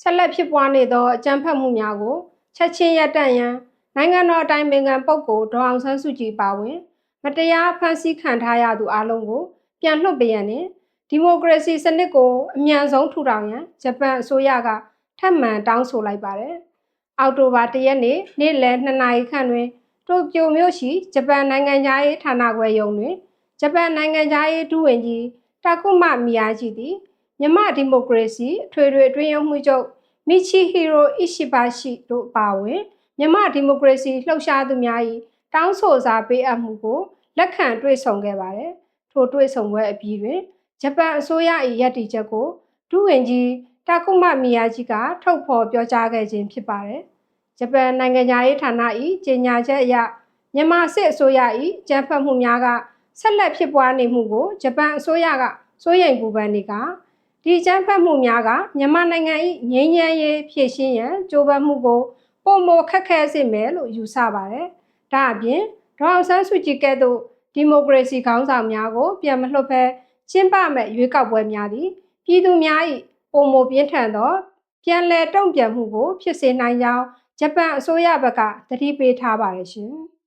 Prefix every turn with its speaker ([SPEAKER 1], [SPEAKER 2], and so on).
[SPEAKER 1] ဆက်လက်ဖြစ်ပွားနေသောအကြမ်းဖက်မှုများကိုချက်ချင်းရပ်တန့်ရန်နိုင်ငံတော်အတိုင်ပင်ခံပုဂ္ဂိုလ်ဒေါအောင်ဆန်းစုကြည်ပါဝင် မတရားဖမ်းဆီးခံထားရသူအလုံးကို ပြန်လွှတ်ပေးရန်နှင့်ဒီမိုကရေစီစနစ်ကိုအမြန်ဆုံးထူထောင်ရန်ဂျပန်အစိုးရကထပ်မံတောင်းဆိုလိုက်ပါတယ်။အောက်တိုဘာ၁ရက်နေ့နေ့လယ်2နာရီခန့်တွင်တိုကျိုမြို့ရှိဂျပန်နိုင်ငံသားရေးဌာနခွဲရုံးတွင်ဂျပန်နိုင်ငံသားရေးဒုဝန်ကြီးတာကုမမီယာဂျီသည် မြန်မာဒီမိုကရေစီအထွေထွေအတွင်းရုံးမှုချုပ်မီချီဟီရိုအီရှိဘာရှိတို့ပါဝင်မြန်မာဒီမိုကရေစီလှုပ်ရှားသူများ၏တောင်းဆိုစာပေးအပ်မှုကိုလက်ခံတွေ့ဆုံခဲ့ပါတယ်။ထိုတွေ့ဆုံပွဲအပြီးတွင်ဂျပန်အစိုးရ၏ရည်တည်ချက်ကိုဒုဝန်ကြီးတာကုမမီယာဂျီကထုတ်ဖော်ပြောကြားခဲ့ခြင်းဖြစ်ပါတယ်။ဂျပန်နိုင်ငံသားရေးဌာန၏ကြေညာချက်အရမြန်မာစစ်အစိုးရ၏ကြမ်းဖက်မှုများကဆက်လက်ဖြစ်ပွားနေမှုကိုဂျပန်အစိုးရကစိုးရိမ်ပူပန်နေက ဒီကြမ်းဖက်မှုများကမြန်မာနိုင်ငံ၏ငြိမ်းချမ်းရေးဖြည့်ရှင်းရန်ကြိုးပမ်းမှုကိုပုံမခက်ခဲစေမယ်လို့ယူဆပါတယ်။ဒါအပြင်ဒေါအောင်ဆန်းစုကြည်ကဲ့သို့ဒီမိုကရေစီခေါင်းဆောင်များကိုပြန်မလွှတ်ဘဲကျင်းပမဲ့ရွေးကောက်ပွဲများသည်ပြည်သူများ၏ပုံမပြင်းထန်သောပြန်လည်တုံ့ပြန်မှုကိုဖြစ်စေနိုင်ကြောင်းဂျပန်အစိုးရဘက်ကသတိပေးထားပါတယ်ရှင်။